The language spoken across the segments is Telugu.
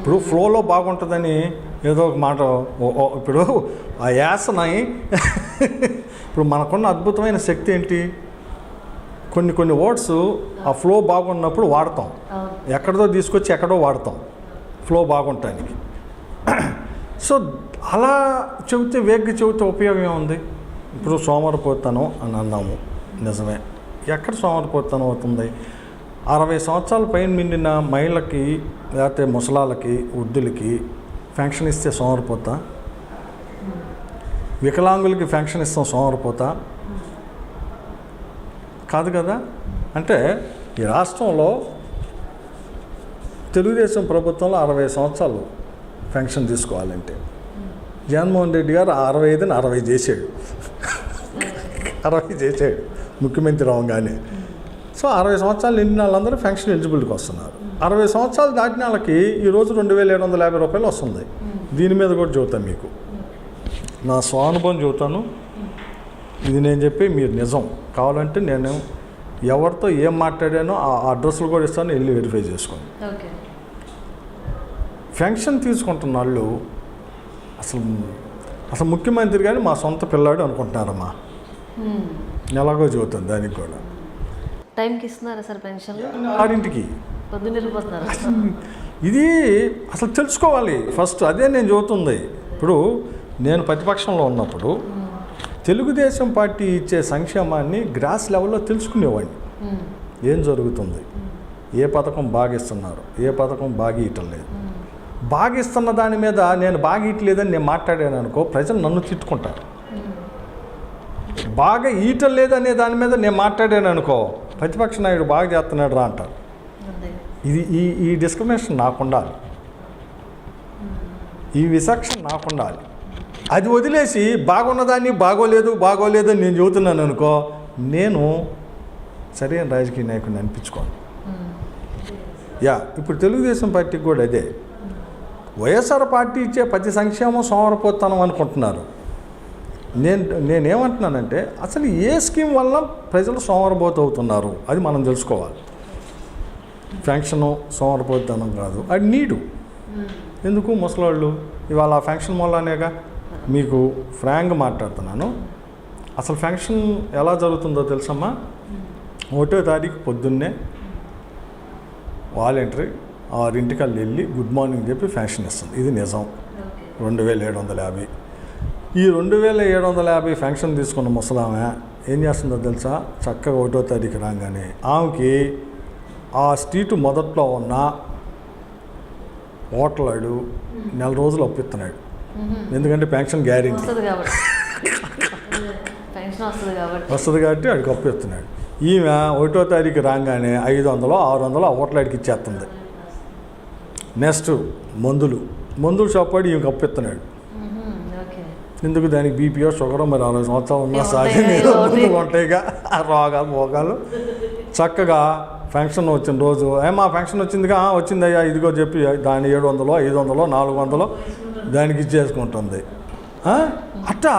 ఇప్పుడు ఫ్లోలో బాగుంటుందని ఏదో ఒక మాట ఇప్పుడు ఆ యాసనై ఇప్పుడు మనకున్న అద్భుతమైన శక్తి ఏంటి? కొన్ని కొన్ని వర్డ్స్ ఆ ఫ్లో బాగున్నప్పుడు వాడతాం. ఎక్కడిదో తీసుకొచ్చి ఎక్కడో వాడతాం. ఫ్లో బాగుంటానికి. సో అలా చెబితే వేగ్గా చెబితే ఉపయోగం ఏముంది? ఇప్పుడు సోమరిపోతాను అని అన్నాము. నిజమే. ఎక్కడ సోమరిపోతాను అవుతుంది? అరవై సంవత్సరాల పైన మిండిన మహిళలకి లేకపోతే ముసలాలకి వృద్ధులకి ఫెన్షన్ ఇస్తే సోమరిపోతా? వికలాంగులకి ఫెన్షన్ ఇస్తాం సోమరిపోతా? కాదు కదా? అంటే ఈ రాష్ట్రంలో తెలుగుదేశం ప్రభుత్వంలో అరవై సంవత్సరాలు పెన్షన్ తీసుకోవాలంటే జగన్మోహన్ రెడ్డి గారు అరవై ఐదుని అరవై చేసాడు అరవై చేసాడు ముఖ్యమంత్రి అవగానే సో అరవై సంవత్సరాలు నిండిన వాళ్ళందరూ పెన్షన్ ఎలిజిబిలిటీకి వస్తున్నారు. అరవై సంవత్సరాలు దాటిన వాళ్ళకి ఈరోజు రెండు వేల ఏడు వందల యాభై రూపాయలు వస్తుంది. దీని మీద కూడా చెబుతాను మీకు. నా స్వానుభవం చెబుతాను ఇది నేను చెప్పి మీరు నిజం. కావాలంటే నేను ఎవరితో ఏం మాట్లాడానో ఆ అడ్రస్లు కూడా ఇస్తాను వెళ్ళి వెరిఫై చేసుకోండి. ఓకే. పెన్షన్ తీసుకుంటున్న వాళ్ళు అసలు అసలు ముఖ్యమంత్రి కానీ మా సొంత పిల్లాడు అనుకుంటున్నారమ్మా. మ్మ్. ఎలాగో చెబుతుంది దానికి కూడా. టైంకి ఇస్తున్నారా సార్ పెన్షన్లు వెళ్ళిపోతున్నారు? ఇది అసలు తెలుసుకోవాలి. ఫస్ట్ అదే నేను చెబుతుంది. ఇప్పుడు నేను ప్రతిపక్షంలో ఉన్నప్పుడు తెలుగుదేశం పార్టీ ఇచ్చే సంక్షేమాన్ని గ్రాస్ లెవెల్లో తెలుసుకునేవాడిని. ఏం జరుగుతుంది? ఏ పథకం బాగా ఇస్తున్నారు ఏ పథకం బాగా ఇయటం లేదు బాగా ఇస్తున్న దాని మీద నేను బాగా ఇయట్లేదని నేను మాట్లాడాను అనుకో ప్రజలు నన్ను తిట్టుకుంటారు. బాగా ఈయటం లేదనే దాని మీద నేను మాట్లాడాను అనుకో ప్రతిపక్ష నాయుడు బాగా చేస్తున్నాడు రా అంటారు. ఇది ఈ ఈ డిస్క్రిమినేషన్ నాకు ఉండాలి ఈ విచక్షణ నాకు ఉండాలి అది వదిలేసి బాగున్నదాన్ని బాగోలేదు బాగోలేదు అని నేను చెబుతున్నాను అనుకో నేను సరైన రాజకీయ నాయకుడిని అనిపించుకోను. యా ఇప్పుడు తెలుగుదేశం పార్టీకి కూడా అదే. వైఎస్ఆర్ పార్టీ ఇచ్చే ప్రతి సంక్షేమం సోమరపోతానం అనుకుంటున్నారు. నేను నేనేమంటున్నానంటే అసలు ఏ స్కీమ్ వల్ల ప్రజలు సోమరబోతు అవుతున్నారు అది మనం తెలుసుకోవాలి. ఫంక్షను సోమరపోతనం కాదు. అది నీడు. ఎందుకు ముసలాళ్ళు? ఇవాళ ఆ ఫంక్షన్ వల్లనేగా మీకు ఫ్రాంక్గా మాట్లాడుతున్నాను. అసలు ఫంక్షన్ ఎలా జరుగుతుందో తెలుసమ్మా? ఒకటో తారీఖు పొద్దున్నే వాలంటరీ ఆరింటికి వాళ్ళు వెళ్ళి గుడ్ మార్నింగ్ చెప్పి ఫ్యాషన్ ఇస్తుంది. ఇది నిజం. రెండు వేల ఏడు వందల యాభై. ఈ రెండు వేల ఏడు వందల యాభై ఫంక్షన్ తీసుకున్న ముసలామె ఏం చేస్తుందో తెలుసా? చక్కగా ఒకటో తారీఖు రాగానే ఆమెకి ఆ స్ట్రీట్ మొదట్లో ఉన్న హోటలాడు నెల రోజులు అప్పిస్తున్నాడు. ఎందుకంటే పెన్షన్ గ్యారెంటీ. వస్తుంది కాబట్టి. వాడికి అప్పు ఇస్తున్నాడు ఈమె ఒకటో తారీఖు రాగానే ఐదు వందలు ఆరు వందలు ఆ హోటలాడికి ఇచ్చేస్తుంది. నెక్స్ట్ మందులు. మందులు షాప్ వాడు ఈమెకి. ఓకే ఎందుకు దానికి బీపీఓ షుగర్ మరి అరవై సంవత్సరాలు ఉన్నా ఒకటి. ఉంటాయిగా ఆ రోగాలు భోగాలు చక్కగా ఫంక్షన్ వచ్చిన రోజు ఏమా ఫంక్షన్ వచ్చిందిగా "ఆ, వచ్చిందయ్యా ఇదిగో చెప్పి దాని ఏడు వందలో ఐదు వందలో నాలుగు వందలో దానికి ఇచ్చేసుకుంటుంది? అట్టా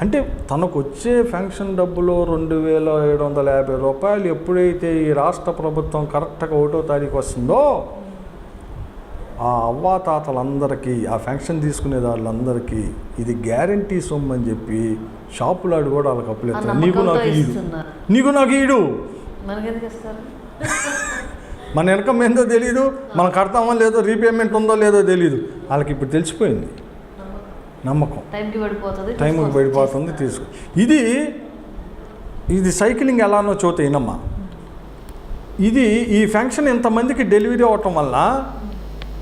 అంటే తనకు వచ్చే ఫంక్షన్ డబ్బులు రెండు వేల ఏడు వందల యాభై రూపాయలు ఎప్పుడైతే ఈ రాష్ట్ర ప్రభుత్వం కరెక్ట్గా ఒకటో తారీఖు వస్తుందో ఆ అవ్వాతాతలందరికీ ఆ ఫంక్షన్ తీసుకునే వాళ్ళందరికీ ఇది గ్యారంటీ సొమ్ము అని చెప్పి షాపులాడు కూడా వాళ్ళకి అప్పులేదు నీకు నాకు ఈడు. నీకు నాకు ఈడు. మన ఇన్కమ్ ఏందో తెలియదు మనం కడతామో లేదో రీపేమెంట్ ఉందో లేదో తెలియదు వాళ్ళకి ఇప్పుడు తెలిసిపోయింది. నమ్మకం. టైంకి పడిపోతుంది తీసుకో. ఇది ఇది సైక్లింగ్ ఎలానో చోత ఇనమ్మా ఇది ఈ ఫంక్షన్ ఇంతమందికి డెలివరీ అవటం వల్ల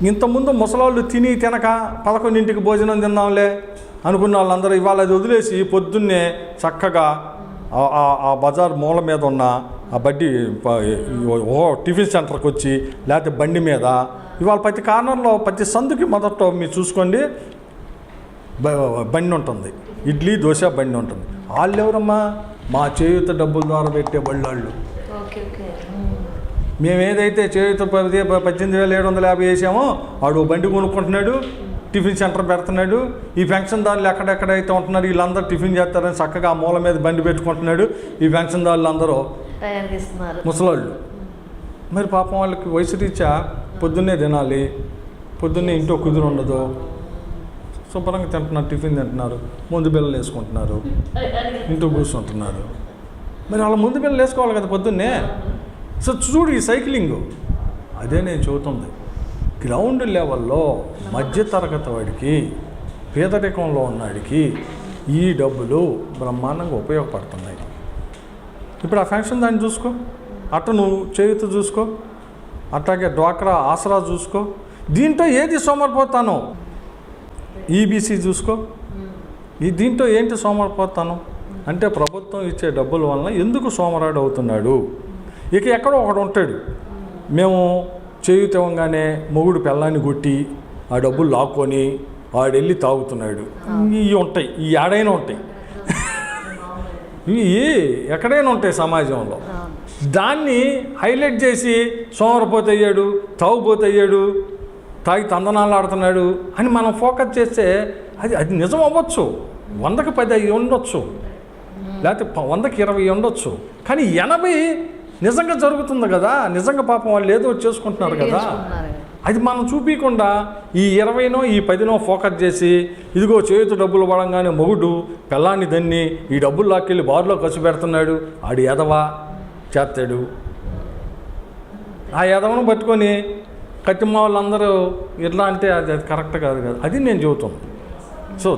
ఇంతకుముందు ముసలాళ్ళు తిని తినక పదకొండింటికి భోజనం తిందాంలే అనుకున్న వాళ్ళందరూ ఇవాళ అది వదిలేసి పొద్దున్నే చక్కగా ఆ- బజార్ మూల మీద ఉన్న ఆ బడ్డీ ఓ టిఫిన్ సెంటర్కి వచ్చి లేకపోతే బండి మీద. ఇవాళ ప్రతి కార్నర్లో ప్రతి సందుకి మొదట్లో మీరు చూసుకోండి బండి ఉంటుంది. ఇడ్లీ దోశ బండి ఉంటుంది. వాళ్ళు ఎవరమ్మా మా చేయూత డబ్బుల ద్వారా పెట్టే బళ్ళాళ్ళు. మ్మ్. ఏదైతే చేయూత పది పద్దెనిమిది వేల ఏడు వందల యాభై వేసామో వాడు బండి కొనుక్కుంటున్నాడు టిఫిన్ సెంటర్ పెడుతున్నాడు ఈ పెన్షన్దారులు ఎక్కడెక్కడైతే ఉంటున్నారు వీళ్ళందరూ టిఫిన్ చేస్తారని చక్కగా ఆ మూల మీద బండి పెట్టుకుంటున్నాడు ఈ పెన్షన్దారులు అందరూ ముసలాళ్ళు. మరి పాపం వాళ్ళకి వయసు రీత్యా పొద్దున్నే తినాలి పొద్దున్నే ఇంట్లో కుదురు ఉండదు శుభ్రంగా తింటున్నారు టిఫిన్ తింటున్నారు ముందు బిల్లలు వేసుకుంటున్నారు ఇంట్లో కూర్చుంటున్నారు. మరి వాళ్ళ ముందు బిల్లలు వేసుకోవాలి కదా పొద్దున్నే? సో చూడు ఈ సైక్లింగ్. అదే నేను చెబుతుంది. గ్రౌండ్ లెవెల్లో మధ్యతరగతి వాడికి పేదరికంలో ఉన్నాడికి ఈ డబ్బులు బ్రహ్మాండంగా ఉపయోగపడుతున్నాయి. ఇప్పుడు ఆ ఫంక్షన్ దాన్ని చూసుకో. అట్ట నువ్వు చేయుతూ చూసుకో. అట్లాగే డ్వాక్రా ఆసరా చూసుకో. దీంట్లో ఏది సోమరిపోతాను? ఈబీసీ చూసుకో. ఈ దీంట్లో ఏంటి సోమరిపోతాను? అంటే ప్రభుత్వం ఇచ్చే డబ్బుల వలన ఎందుకు సోమరాడు అవుతున్నాడు? ఇక ఎక్కడో ఒకడు ఉంటాడు. మేము చేయుతవంగానే మొగుడు పెళ్ళాన్ని కొట్టి ఆ డబ్బులు లాక్కొని వాడెళ్ళి తాగుతున్నాడు. ఇవి ఉంటాయి. ఈ ఏడైనా ఉంటాయి. ఇవి ఎక్కడైనా ఉంటాయి సమాజంలో. దాన్ని హైలైట్ చేసి సోమరపోతే అయ్యాడు తాగుపోతే అయ్యాడు తాగి తందనాలు ఆడుతున్నాడు అని మనం ఫోకస్ చేస్తే అది అది నిజం అవ్వచ్చు. వందకి పది ఉండొచ్చు. లేకపోతే వందకి ఇరవై ఉండొచ్చు. కానీ ఎనభై నిజంగా జరుగుతుంది కదా? నిజంగా పాపం వాళ్ళు ఏదో చేసుకుంటున్నారు కదా. అది మనం చూపించకుండా ఈ ఇరవైనో ఈ పదినో ఫోకస్ చేసి ఇదిగో చేతు డబ్బులు పడంగానే మొగుడు పెళ్ళాన్ని దన్ని ఈ డబ్బులు లాక్కెళ్ళి బారులో ఖర్చు పెడుతున్నాడు. ఆడి ఎదవా చేస్తాడు. ఆ ఎదవను పట్టుకొని కట్టిమ్మ వాళ్ళందరూ ఇట్లా అంటే అది అది కరెక్ట్ కాదు కదా? అది నేను చెబుతాను